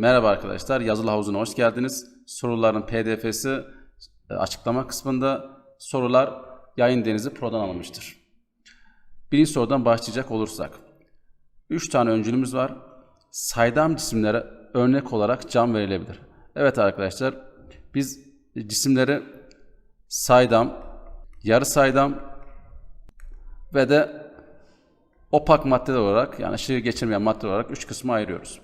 Merhaba arkadaşlar, yazılı havuzuna hoş geldiniz. Soruların pdf'si e, açıklama kısmında sorular yayın denizi prodan alınmıştır. Birinci sorudan başlayacak olursak. Üç tane öncülümüz var. Saydam cisimlere örnek olarak cam verilebilir. Evet arkadaşlar, biz cisimleri saydam, yarı saydam ve de opak maddeler olarak yani ışığı geçirmeyen madde olarak üç kısma ayırıyoruz.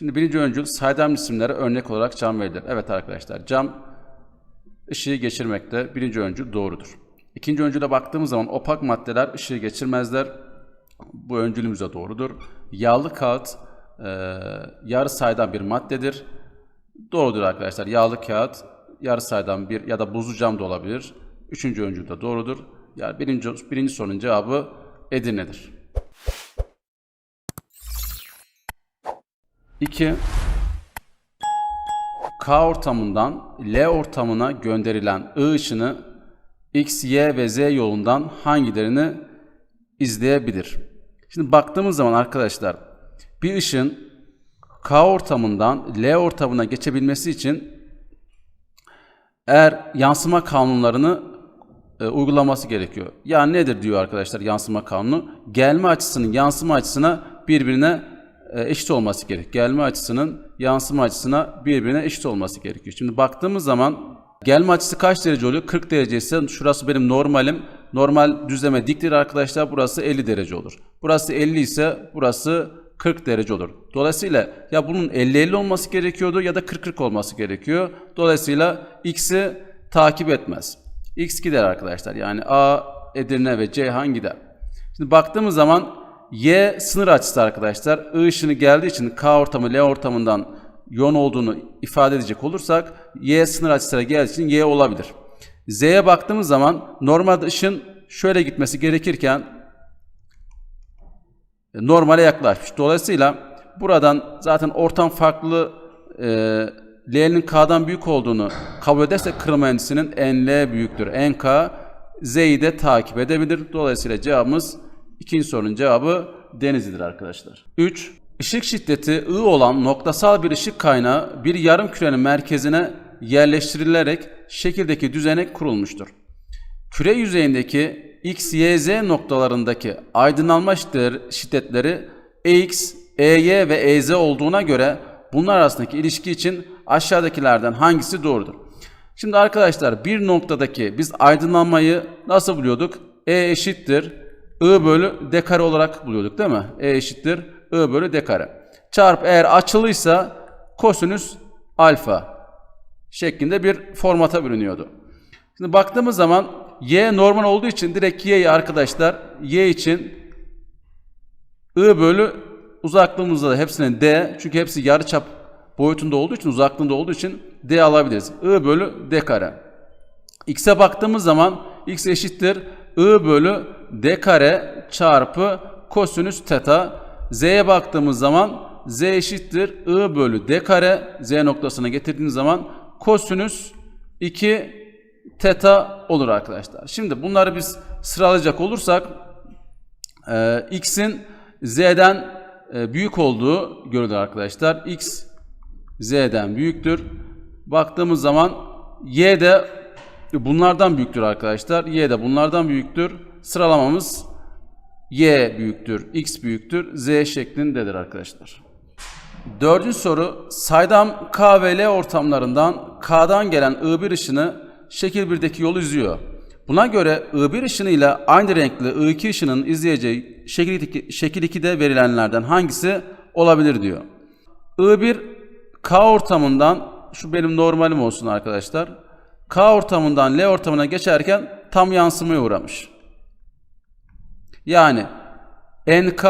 Şimdi birinci öncül saydam cisimlere örnek olarak cam verilir. Evet arkadaşlar cam ışığı geçirmekte birinci öncül doğrudur. İkinci öncüle baktığımız zaman opak maddeler ışığı geçirmezler. Bu öncülümüz de doğrudur. Yağlı kağıt e, yarı saydam bir maddedir. Doğrudur arkadaşlar. Yağlı kağıt yarı saydam bir ya da buzlu cam da olabilir. Üçüncü öncül de doğrudur. Yani birinci, birinci sorunun cevabı Edirne'dir. 2. K ortamından L ortamına gönderilen I ışını X, Y ve Z yolundan hangilerini izleyebilir? Şimdi baktığımız zaman arkadaşlar bir ışın K ortamından L ortamına geçebilmesi için eğer yansıma kanunlarını e, uygulaması gerekiyor. Yani nedir diyor arkadaşlar yansıma kanunu? Gelme açısının yansıma açısına birbirine eşit olması gerek. Gelme açısının yansıma açısına birbirine eşit olması gerekiyor. Şimdi baktığımız zaman gelme açısı kaç derece oluyor? 40 derece ise şurası benim normalim. Normal düzleme diktir arkadaşlar. Burası 50 derece olur. Burası 50 ise burası 40 derece olur. Dolayısıyla ya bunun 50-50 olması gerekiyordu ya da 40-40 olması gerekiyor. Dolayısıyla x'i takip etmez. X gider arkadaşlar. Yani A, Edirne ve Ceyhan gider. Şimdi baktığımız zaman Y sınır açısı arkadaşlar. I ışını geldiği için K ortamı L ortamından yoğun olduğunu ifade edecek olursak Y sınır açısına geldiği için Y olabilir. Z'ye baktığımız zaman normalde ışın şöyle gitmesi gerekirken e, normale yaklaşmış. Dolayısıyla buradan zaten ortam farklı e, L'nin K'dan büyük olduğunu kabul edersek kırılma endisinin NL büyüktür. NK Z'yi de takip edebilir. Dolayısıyla cevabımız ikinci sorunun cevabı Denizli'dir arkadaşlar. 3. Işık şiddeti I olan noktasal bir ışık kaynağı bir yarım kürenin merkezine yerleştirilerek şekildeki düzenek kurulmuştur. Küre yüzeyindeki X, Y, Z noktalarındaki aydınlanma şiddetleri EX, EY ve EZ olduğuna göre bunlar arasındaki ilişki için aşağıdakilerden hangisi doğrudur? Şimdi arkadaşlar bir noktadaki biz aydınlanmayı nasıl buluyorduk? E eşittir I bölü D kare olarak buluyorduk değil mi? E eşittir I bölü D kare. Çarp eğer açılıysa kosinüs alfa şeklinde bir formata bürünüyordu. Şimdi baktığımız zaman y normal olduğu için direkt y'yi arkadaşlar y için I bölü uzaklığımızda da hepsinin D çünkü hepsi yarıçap boyutunda olduğu için uzaklığında olduğu için D alabiliriz. I bölü D kare. X'e baktığımız zaman X eşittir I bölü D kare çarpı kosinüs teta. Z'ye baktığımız zaman Z eşittir I bölü D kare. Z noktasına getirdiğimiz zaman kosinüs 2 teta olur arkadaşlar. Şimdi bunları biz sıralayacak olursak e, x'in z'den e, büyük olduğu görülür arkadaşlar. x z'den büyüktür. Baktığımız zaman y de bunlardan büyüktür arkadaşlar. y de bunlardan büyüktür. Sıralamamız y büyüktür, x büyüktür, z şeklindedir arkadaşlar. Dördüncü soru saydam K ve L ortamlarından K'dan gelen I1 ışını şekil 1'deki yolu izliyor. Buna göre I1 ışını ile aynı renkli I2 ışının izleyeceği şekil, 2, şekil 2'de verilenlerden hangisi olabilir diyor. I1 K ortamından şu benim normalim olsun arkadaşlar. K ortamından L ortamına geçerken tam yansımaya uğramış. Yani NK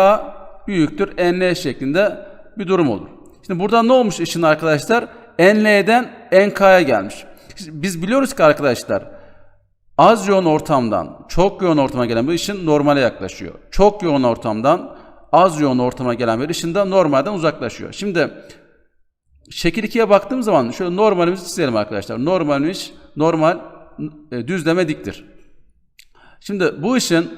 büyüktür NL şeklinde bir durum olur. Şimdi burada ne olmuş ışın arkadaşlar? NL'den NK'ya gelmiş. Biz biliyoruz ki arkadaşlar az yoğun ortamdan çok yoğun ortama gelen bir ışın normale yaklaşıyor. Çok yoğun ortamdan az yoğun ortama gelen bir ışın da normalden uzaklaşıyor. Şimdi şekil 2'ye baktığım zaman şöyle normalimizi çizelim arkadaşlar. Normalmiş, normal e, düzleme diktir. Şimdi bu ışın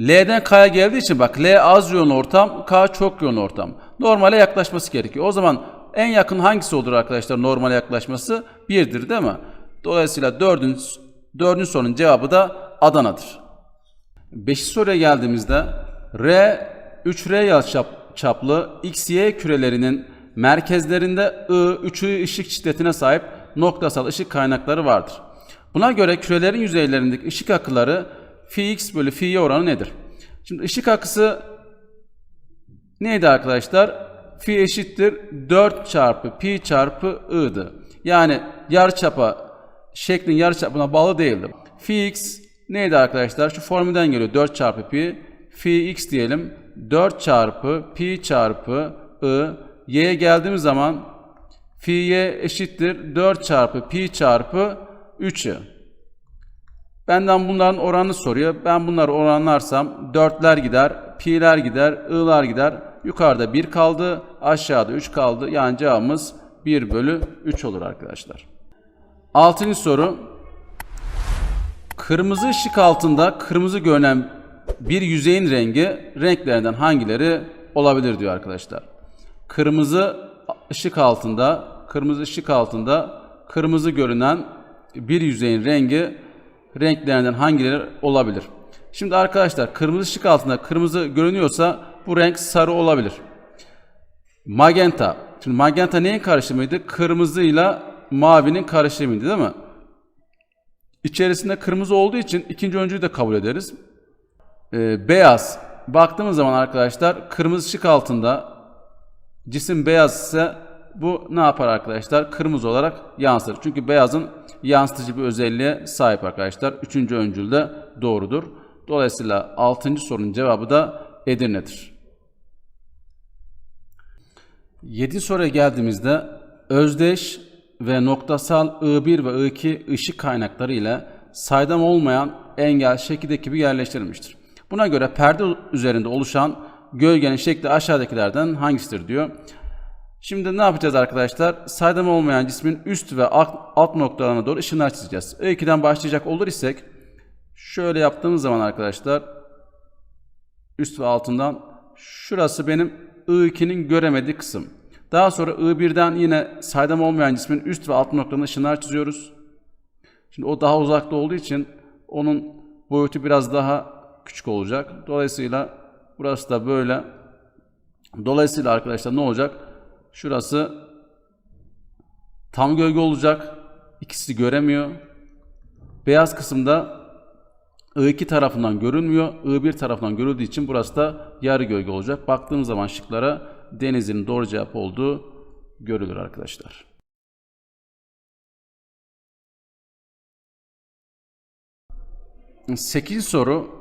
L'den K'ya geldiği için bak L az yoğun ortam, K çok yoğun ortam. Normale yaklaşması gerekiyor. O zaman en yakın hangisi olur arkadaşlar normale yaklaşması? 1'dir değil mi? Dolayısıyla 4'ün 4'ün sorunun cevabı da Adana'dır. 5. soruya geldiğimizde R 3R yarıçap çaplı XY kürelerinin merkezlerinde I 3I ışık şiddetine sahip noktasal ışık kaynakları vardır. Buna göre kürelerin yüzeylerindeki ışık akıları phi bölü phi oranı nedir? Şimdi ışık akısı neydi arkadaşlar? Phi eşittir 4 çarpı pi çarpı i'dı. Yani yarıçapa şeklin yarıçapına bağlı değildi. Phi neydi arkadaşlar? Şu formülden geliyor 4 çarpı pi. Phi diyelim. 4 çarpı pi çarpı i. Y'ye geldiğimiz zaman y eşittir 4 çarpı pi çarpı 3'ü. Benden bunların oranını soruyor. Ben bunları oranlarsam 4'ler gider, pi'ler gider, i'lar gider. Yukarıda 1 kaldı, aşağıda 3 kaldı. Yani cevabımız 1 bölü 3 olur arkadaşlar. Altıncı soru. Kırmızı ışık altında kırmızı görünen bir yüzeyin rengi renklerinden hangileri olabilir diyor arkadaşlar. Kırmızı ışık altında, kırmızı ışık altında kırmızı görünen bir yüzeyin rengi renklerinden hangileri olabilir? Şimdi arkadaşlar kırmızı ışık altında kırmızı görünüyorsa bu renk sarı olabilir. Magenta. Şimdi magenta neyin karışımıydı? Kırmızıyla mavinin karışımıydı değil mi? İçerisinde kırmızı olduğu için ikinci öncüyü de kabul ederiz. Ee, beyaz. Baktığımız zaman arkadaşlar kırmızı ışık altında cisim beyaz ise bu ne yapar arkadaşlar? Kırmızı olarak yansır. Çünkü beyazın yansıtıcı bir özelliğe sahip arkadaşlar. Üçüncü öncül de doğrudur. Dolayısıyla altıncı sorunun cevabı da Edirne'dir. Yedi soruya geldiğimizde özdeş ve noktasal I1 ve I2 ışık kaynakları ile saydam olmayan engel şekildeki gibi yerleştirilmiştir. Buna göre perde üzerinde oluşan gölgenin şekli aşağıdakilerden hangisidir diyor. Şimdi ne yapacağız arkadaşlar? Saydam olmayan cismin üst ve alt, noktalarına doğru ışınlar çizeceğiz. I2'den başlayacak olur isek şöyle yaptığımız zaman arkadaşlar üst ve altından şurası benim I2'nin göremediği kısım. Daha sonra I1'den yine saydam olmayan cismin üst ve alt noktalarına ışınlar çiziyoruz. Şimdi o daha uzakta olduğu için onun boyutu biraz daha küçük olacak. Dolayısıyla burası da böyle. Dolayısıyla arkadaşlar ne olacak? Şurası tam gölge olacak. İkisi göremiyor. Beyaz kısımda I2 tarafından görünmüyor. I1 tarafından görüldüğü için burası da yarı gölge olacak. Baktığımız zaman şıklara denizin doğru cevap olduğu görülür arkadaşlar. Sekizinci soru.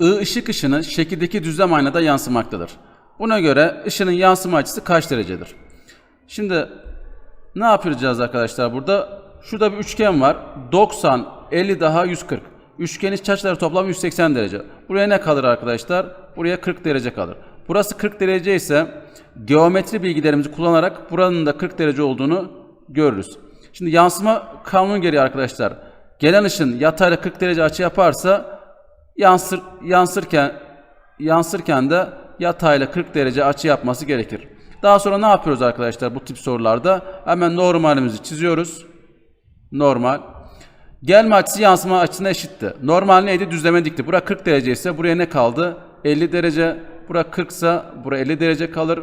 I ışık ışını şekildeki düzlem aynada yansımaktadır. Buna göre ışının yansıma açısı kaç derecedir? Şimdi ne yapacağız arkadaşlar burada? Şurada bir üçgen var. 90, 50 daha 140. Üçgenin açıları toplam 180 derece. Buraya ne kalır arkadaşlar? Buraya 40 derece kalır. Burası 40 derece ise geometri bilgilerimizi kullanarak buranın da 40 derece olduğunu görürüz. Şimdi yansıma kanunu gereği arkadaşlar. Gelen ışın yatayla 40 derece açı yaparsa yansır, yansırken yansırken de yatayla 40 derece açı yapması gerekir. Daha sonra ne yapıyoruz arkadaşlar bu tip sorularda? Hemen normalimizi çiziyoruz. Normal. Gelme açısı yansıma açısına eşitti. Normal neydi? Düzleme dikti. Bura 40 derece ise buraya ne kaldı? 50 derece. Bura 40 ise bura 50 derece kalır.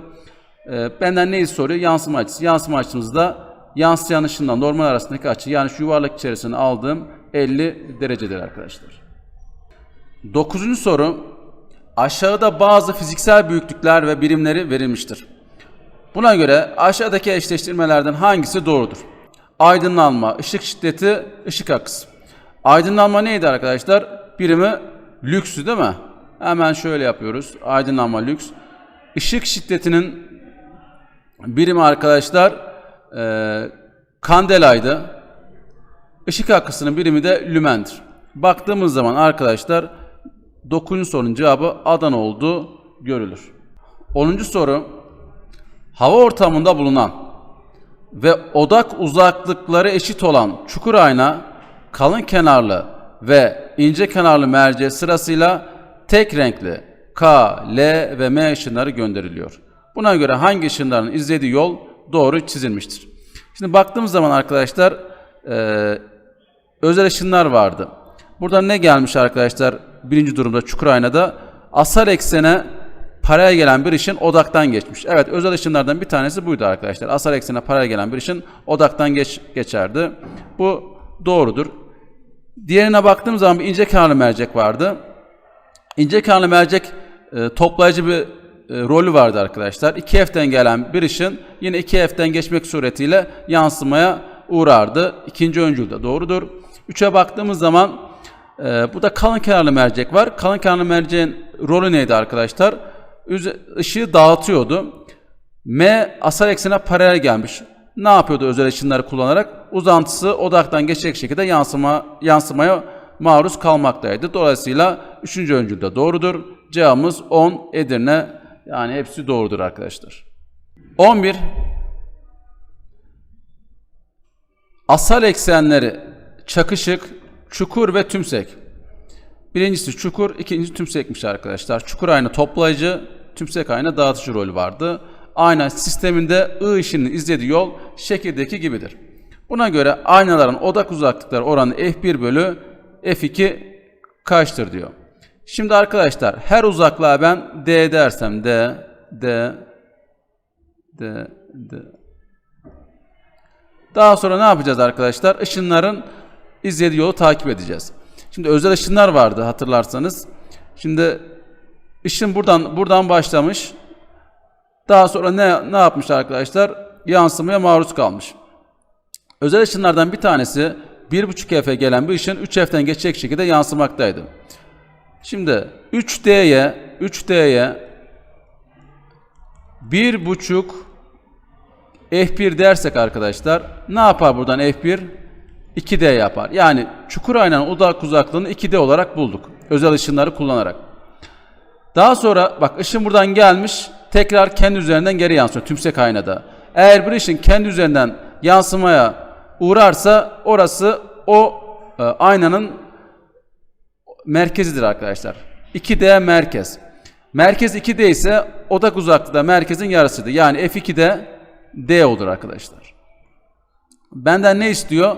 Ee, benden neyi soruyor? Yansıma açısı. Yansıma açımızda yansıyan ışınla normal arasındaki açı yani şu yuvarlak içerisine aldığım 50 derecedir arkadaşlar. Dokuzuncu soru. Aşağıda bazı fiziksel büyüklükler ve birimleri verilmiştir. Buna göre aşağıdaki eşleştirmelerden hangisi doğrudur? Aydınlanma, ışık şiddeti, ışık akısı. Aydınlanma neydi arkadaşlar? Birimi lüksü değil mi? Hemen şöyle yapıyoruz. Aydınlanma lüks. Işık şiddetinin birimi arkadaşlar e, kandelaydı. Işık akısının birimi de lümendir. Baktığımız zaman arkadaşlar 9. sorunun cevabı Adana olduğu görülür. 10. soru hava ortamında bulunan ve odak uzaklıkları eşit olan çukur ayna kalın kenarlı ve ince kenarlı merceğe sırasıyla tek renkli K, L ve M ışınları gönderiliyor. Buna göre hangi ışınların izlediği yol doğru çizilmiştir. Şimdi baktığımız zaman arkadaşlar e, özel ışınlar vardı. Burada ne gelmiş arkadaşlar birinci durumda çukur aynada? Asal eksene paraya gelen bir ışın odaktan geçmiş. Evet özel ışınlardan bir tanesi buydu arkadaşlar. Asal eksene paraya gelen bir ışın odaktan geç, geçerdi. Bu doğrudur. Diğerine baktığım zaman bir ince kenarlı mercek vardı. İnce kenarlı mercek e, toplayıcı bir e, rolü vardı arkadaşlar. 2F'den gelen bir ışın yine 2F'den geçmek suretiyle yansımaya uğrardı. İkinci öncül de doğrudur. 3'e baktığımız zaman e, burada kalın kenarlı mercek var. Kalın kenarlı merceğin rolü neydi arkadaşlar? Üze- ışığı dağıtıyordu. M asal eksene paralel gelmiş. Ne yapıyordu özel ışınları kullanarak? Uzantısı odaktan geçecek şekilde yansıma yansımaya maruz kalmaktaydı. Dolayısıyla üçüncü öncül de doğrudur. Cevabımız 10 Edirne. Yani hepsi doğrudur arkadaşlar. 11 Asal eksenleri çakışık, çukur ve tümsek. Birincisi çukur, ikincisi tümsekmiş arkadaşlar. Çukur aynı toplayıcı, tümsek aynı dağıtıcı rolü vardı. Ayna sisteminde I ışının izlediği yol şekildeki gibidir. Buna göre aynaların odak uzaklıkları oranı F1 bölü F2 kaçtır diyor. Şimdi arkadaşlar her uzaklığa ben D dersem D, D, D, D. Daha sonra ne yapacağız arkadaşlar? Işınların izlediği yolu takip edeceğiz. Şimdi özel ışınlar vardı hatırlarsanız. Şimdi ışın buradan buradan başlamış. Daha sonra ne ne yapmış arkadaşlar? Yansımaya maruz kalmış. Özel ışınlardan bir tanesi 1.5 F'e gelen bir ışın 3 F'den geçecek şekilde yansımaktaydı. Şimdi 3D'ye 3D'ye 1.5 F1 dersek arkadaşlar ne yapar buradan F1? 2D yapar. Yani çukur aynanın odak uzaklığını 2D olarak bulduk. Özel ışınları kullanarak. Daha sonra bak ışın buradan gelmiş tekrar kendi üzerinden geri yansıyor tümsek aynada. Eğer bir ışın kendi üzerinden yansımaya uğrarsa orası o e, aynanın merkezidir arkadaşlar. 2D merkez. Merkez 2D ise odak uzaklığı da merkezin yarısıdır. Yani F2'de D olur arkadaşlar. Benden ne istiyor?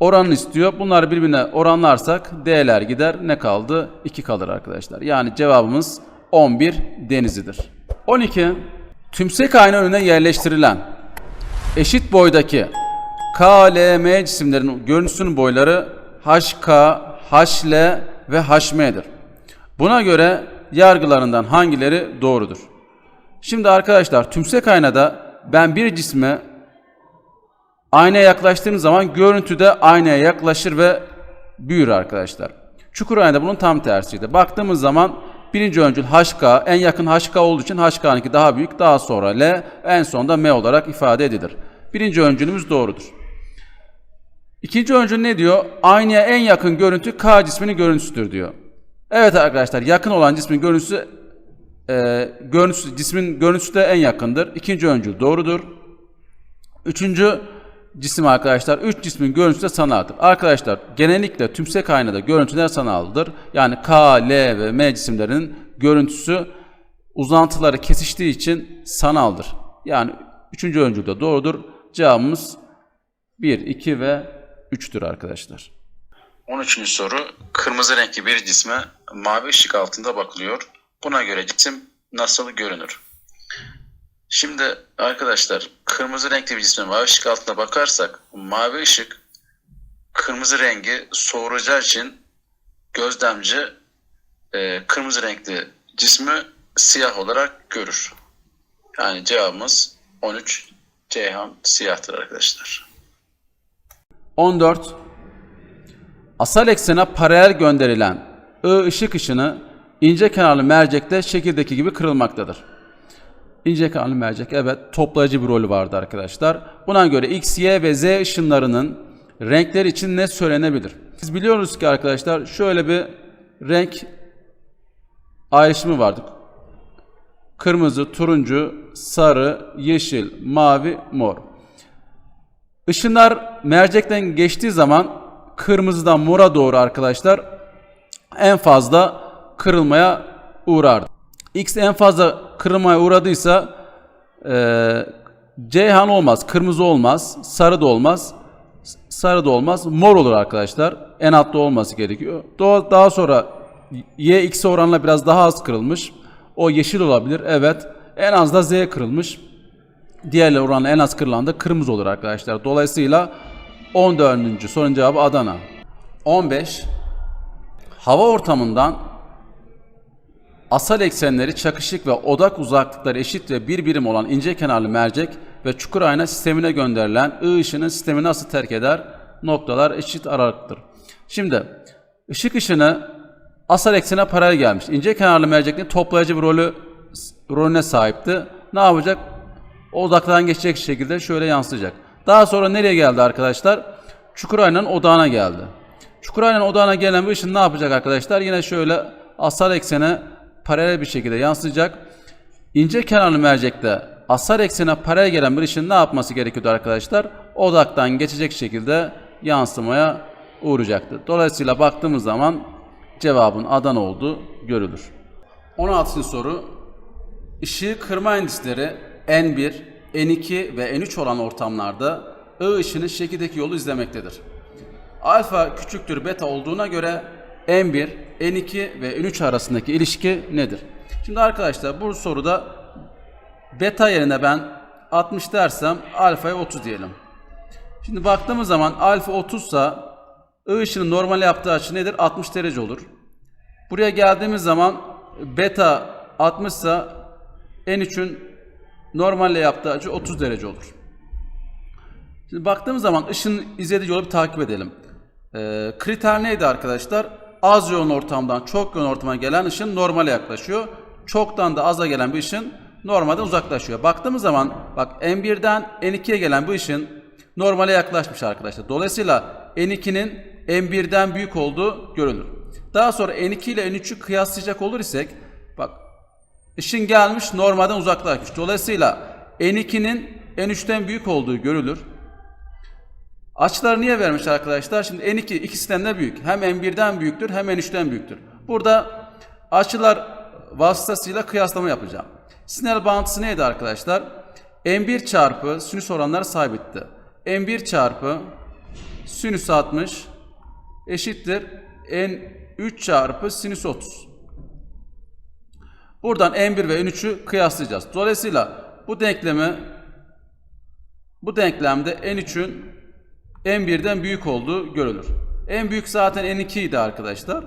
Oranını istiyor. Bunları birbirine oranlarsak D'ler gider. Ne kaldı? 2 kalır arkadaşlar. Yani cevabımız 11 denizidir. 12. Tümsek ayna önüne yerleştirilen eşit boydaki K, L, M cisimlerin görüntüsünün boyları HK, HL ve HM'dir. Buna göre yargılarından hangileri doğrudur? Şimdi arkadaşlar tümsek aynada ben bir cisme aynaya yaklaştığım zaman görüntüde aynaya yaklaşır ve büyür arkadaşlar. Çukur aynada bunun tam tersiydi. Baktığımız zaman birinci öncül HK en yakın HK olduğu için HK'nınki daha büyük daha sonra L en sonunda M olarak ifade edilir. Birinci öncülümüz doğrudur. İkinci öncül ne diyor? Aynaya en yakın görüntü K cisminin görüntüsüdür diyor. Evet arkadaşlar yakın olan cismin görüntüsü e, görüntüsü, cismin görüntüsü de en yakındır. İkinci öncül doğrudur. Üçüncü cisim arkadaşlar, üç cismin görüntüsü de sanaldır. Arkadaşlar genellikle tümsek aynada görüntüler sanaldır. Yani K, L ve M cisimlerinin görüntüsü uzantıları kesiştiği için sanaldır. Yani üçüncü öncül de doğrudur. Cevabımız 1, 2 ve 3'tür arkadaşlar. 13. soru. Kırmızı renkli bir cisme mavi ışık altında bakılıyor. Buna göre cisim nasıl görünür? Şimdi arkadaşlar kırmızı renkli bir cisme mavi ışık altında bakarsak mavi ışık kırmızı rengi soğuracağı için gözlemci e, kırmızı renkli cismi siyah olarak görür. Yani cevabımız 13 Ceyhan siyahtır arkadaşlar. 14. Asal eksene paralel gönderilen I ışık ışını ince kenarlı mercekte şekildeki gibi kırılmaktadır. İnce kenarlı mercek evet toplayıcı bir rolü vardı arkadaşlar. Buna göre X, Y ve Z ışınlarının renkleri için ne söylenebilir? Biz biliyoruz ki arkadaşlar şöyle bir renk ayrışımı vardı. Kırmızı, turuncu, sarı, yeşil, mavi, mor. Işınlar mercekten geçtiği zaman kırmızıdan mora doğru arkadaşlar en fazla kırılmaya uğrar. X en fazla kırılmaya uğradıysa e, Ceyhan olmaz, kırmızı olmaz, sarı da olmaz, sarı da olmaz, mor olur arkadaşlar. En altta olması gerekiyor. Daha, sonra Y X'e oranla biraz daha az kırılmış. O yeşil olabilir. Evet. En az da Z kırılmış. Diğerleri oranla en az kırılan da kırmızı olur arkadaşlar. Dolayısıyla 14. sorunun cevabı Adana. 15. Hava ortamından asal eksenleri çakışık ve odak uzaklıkları eşit ve bir birim olan ince kenarlı mercek ve çukur ayna sistemine gönderilen I ışını sistemi nasıl terk eder? Noktalar eşit aralıktır. Şimdi ışık ışını asal eksene paralel gelmiş. İnce kenarlı merceklerin toplayıcı bir rolü rolüne sahipti. Ne yapacak? O odaktan geçecek şekilde şöyle yansıyacak. Daha sonra nereye geldi arkadaşlar? Çukur aynanın odağına geldi. Çukur aynanın odağına gelen bir ışın ne yapacak arkadaşlar? Yine şöyle asal eksene paralel bir şekilde yansıyacak. İnce kenarlı mercekte asal eksene paralel gelen bir ışın ne yapması gerekiyordu arkadaşlar? Odaktan geçecek şekilde yansımaya uğrayacaktı. Dolayısıyla baktığımız zaman cevabın Adana olduğu görülür. 16. soru Işığı kırma endisleri N1, N2 ve N3 olan ortamlarda I ışını şekildeki yolu izlemektedir. Alfa küçüktür beta olduğuna göre N1, N2 ve N3 arasındaki ilişki nedir? Şimdi arkadaşlar bu soruda beta yerine ben 60 dersem alfaya 30 diyelim. Şimdi baktığımız zaman alfa 30 ise I ışının normal yaptığı açı nedir? 60 derece olur. Buraya geldiğimiz zaman beta 60 ise N3'ün normalle yaptığı açı 30 derece olur. Şimdi baktığımız zaman ışın izlediği yolu bir takip edelim. Ee, kriter neydi arkadaşlar? Az yoğun ortamdan çok yoğun ortama gelen ışın normale yaklaşıyor. Çoktan da aza gelen bir ışın normalden uzaklaşıyor. Baktığımız zaman bak N1'den N2'ye gelen bu ışın normale yaklaşmış arkadaşlar. Dolayısıyla N2'nin N1'den büyük olduğu görülür. Daha sonra N2 ile N3'ü kıyaslayacak olur isek bak Işın gelmiş normalden uzaklaşmış. Dolayısıyla N2'nin N3'ten büyük olduğu görülür. Açıları niye vermiş arkadaşlar? Şimdi N2 ikisinden de büyük. Hem N1'den büyüktür hem N3'ten büyüktür. Burada açılar vasıtasıyla kıyaslama yapacağım. Snell bağıntısı neydi arkadaşlar? N1 çarpı sinüs oranları sabitti. N1 çarpı sinüs 60 eşittir N3 çarpı sinüs 30. Buradan N1 ve N3'ü kıyaslayacağız. Dolayısıyla bu denklemi bu denklemde N3'ün N1'den büyük olduğu görülür. En büyük zaten N2 idi arkadaşlar.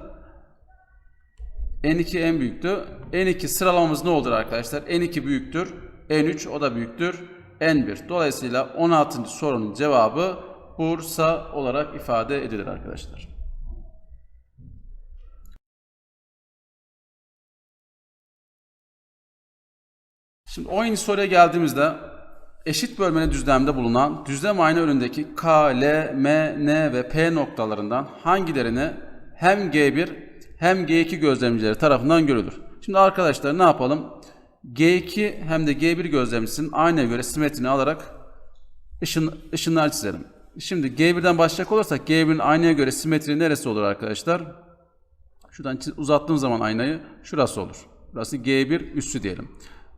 N2 en büyüktü. N2 sıralamamız ne olur arkadaşlar? N2 büyüktür. N3 o da büyüktür. N1. Dolayısıyla 16. sorunun cevabı Bursa olarak ifade edilir arkadaşlar. Şimdi 17. soruya geldiğimizde eşit bölmeli düzlemde bulunan düzlem ayna önündeki K, L, M, N ve P noktalarından hangilerini hem G1 hem G2 gözlemcileri tarafından görülür. Şimdi arkadaşlar ne yapalım? G2 hem de G1 gözlemcisinin aynaya göre simetrini alarak ışın, ışınlar çizelim. Şimdi G1'den başlayacak olursak G1'in aynaya göre simetri neresi olur arkadaşlar? Şuradan uzattığım zaman aynayı şurası olur. Burası G1 üssü diyelim.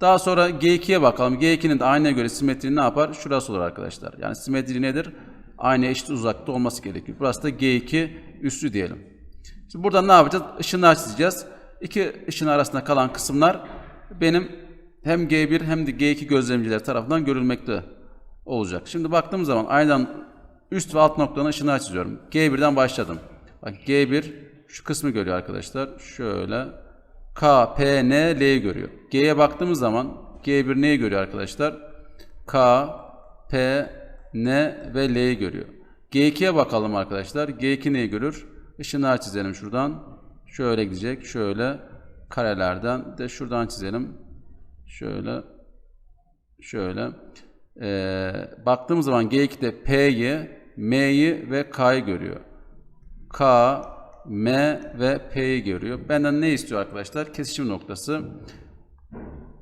Daha sonra G2'ye bakalım. G2'nin de aynaya göre simetri ne yapar? Şurası olur arkadaşlar. Yani simetri nedir? Aynaya eşit uzakta olması gerekiyor. Burası da G2 üssü diyelim. Şimdi burada ne yapacağız? Işınlar çizeceğiz. İki ışın arasında kalan kısımlar benim hem G1 hem de G2 gözlemciler tarafından görülmekte olacak. Şimdi baktığım zaman aynadan üst ve alt noktalarına ışınlar çiziyorum. G1'den başladım. Bak G1 şu kısmı görüyor arkadaşlar. Şöyle K, P, N, L'yi görüyor. G'ye baktığımız zaman G1 neyi görüyor arkadaşlar? K, P, N ve L'yi görüyor. G2'ye bakalım arkadaşlar. G2 neyi görür? Işınlar çizelim şuradan. Şöyle gidecek. Şöyle karelerden de şuradan çizelim. Şöyle şöyle. Ee, baktığımız zaman G2'de P'yi, M'yi ve K'yı görüyor. K, M ve P'yi görüyor. Benden ne istiyor arkadaşlar? Kesişim noktası.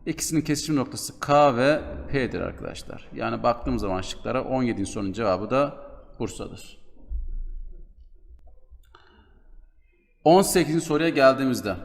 İkisinin kesişim noktası K ve P'dir arkadaşlar. Yani baktığım zaman şıklara 17. sorunun cevabı da Bursa'dır. 18. soruya geldiğimizde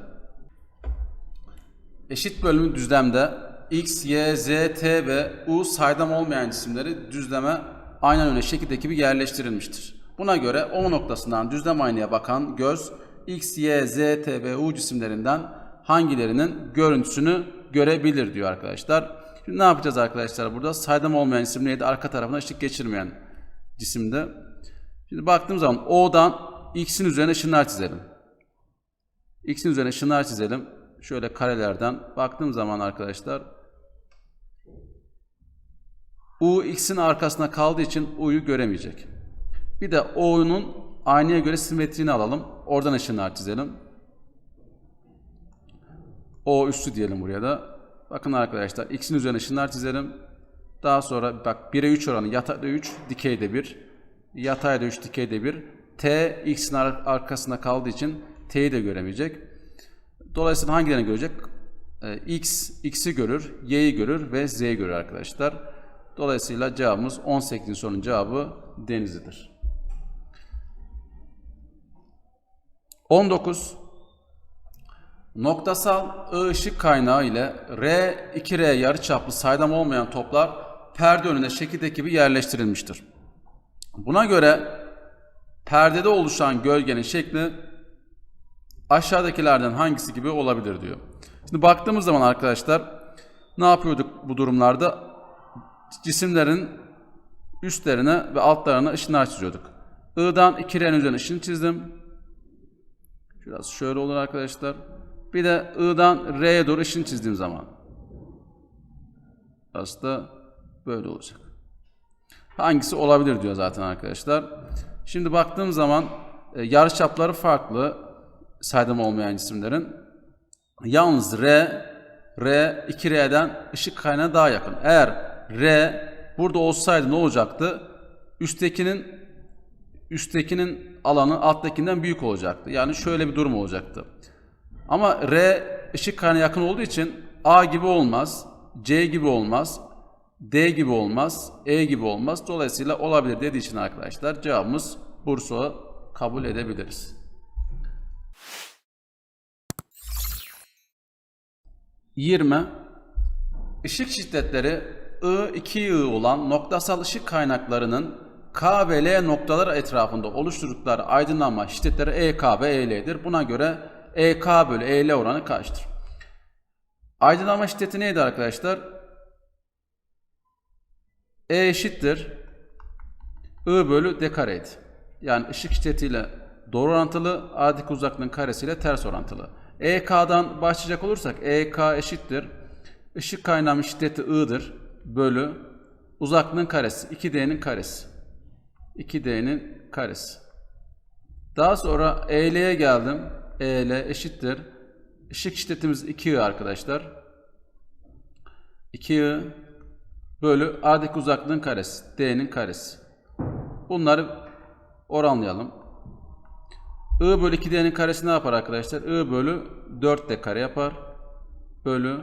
eşit bölümü düzlemde X, Y, Z, T ve U saydam olmayan cisimleri düzleme aynen öyle şekildeki gibi yerleştirilmiştir. Buna göre O noktasından düzlem aynaya bakan göz X, Y, Z, T ve U cisimlerinden hangilerinin görüntüsünü görebilir diyor arkadaşlar. Şimdi ne yapacağız arkadaşlar burada? Saydam olmayan cisim neydi? Arka tarafına ışık geçirmeyen cisimde. Şimdi baktığım zaman O'dan X'in üzerine ışınlar çizelim. X'in üzerine ışınlar çizelim. Şöyle karelerden baktığım zaman arkadaşlar U X'in arkasına kaldığı için U'yu göremeyecek. Bir de O'nun aynaya göre simetriğini alalım. Oradan ışınlar çizelim. O üstü diyelim buraya da. Bakın arkadaşlar X'in üzerine ışınlar çizelim. Daha sonra bak 1'e 3 oranı yatayda 3, dikeyde 1. Yatayda 3, dikeyde 1. T X'in ar- arkasında kaldığı için T'yi de göremeyecek. Dolayısıyla hangilerini görecek? Ee, X, X'i görür, Y'yi görür ve Z'yi görür arkadaşlar. Dolayısıyla cevabımız 18. sorunun cevabı Denizli'dir. 19. Noktasal I ışık kaynağı ile R, 2R yarıçaplı saydam olmayan toplar perde önüne şekildeki gibi yerleştirilmiştir. Buna göre perdede oluşan gölgenin şekli aşağıdakilerden hangisi gibi olabilir diyor. Şimdi baktığımız zaman arkadaşlar ne yapıyorduk bu durumlarda? Cisimlerin üstlerine ve altlarına ışınlar çiziyorduk. I'dan 2R'nin üzerine ışın çizdim. Biraz şöyle olur arkadaşlar. Bir de I'dan R'ye doğru ışın çizdiğim zaman. Aslında böyle olacak. Hangisi olabilir diyor zaten arkadaşlar. Şimdi baktığım zaman e, yarıçapları farklı saydam olmayan cisimlerin. Yalnız R, R 2R'den ışık kaynağına daha yakın. Eğer R burada olsaydı ne olacaktı? Üsttekinin üsttekinin alanı alttakinden büyük olacaktı. Yani şöyle bir durum olacaktı. Ama R ışık kaynağına yakın olduğu için A gibi olmaz, C gibi olmaz, D gibi olmaz, E gibi olmaz. Dolayısıyla olabilir dediği için arkadaşlar cevabımız Bursa kabul edebiliriz. Yirmi. Işık şiddetleri I, 2 I olan noktasal ışık kaynaklarının K ve L noktalar etrafında oluşturdukları aydınlanma şiddetleri EK ve EL'dir. Buna göre EK bölü EL oranı kaçtır? Aydınlanma şiddeti neydi arkadaşlar? E eşittir I bölü D kareydi. Yani ışık şiddetiyle doğru orantılı, a'daki uzaklığın karesiyle ters orantılı. EK'dan başlayacak olursak EK eşittir. Işık kaynağının şiddeti I'dır bölü uzaklığın karesi 2D'nin karesi. 2D'nin karesi. Daha sonra EL'ye geldim. EL eşittir. Işık şiddetimiz 2I arkadaşlar. 2I bölü A'daki uzaklığın karesi. D'nin karesi. Bunları oranlayalım. I bölü 2D'nin karesi ne yapar arkadaşlar? I bölü 4D kare yapar. Bölü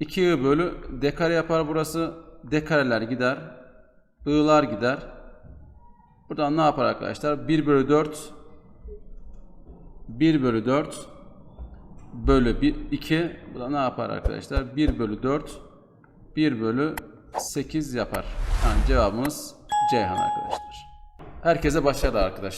2I bölü D kare yapar burası. D kareler gider. I'lar gider. Buradan ne yapar arkadaşlar? 1 bölü 4 1 bölü 4 bölü 1, 2 bu da ne yapar arkadaşlar? 1 bölü 4 1 bölü 8 yapar. Yani cevabımız Ceyhan arkadaşlar. Herkese başarılar arkadaşlar.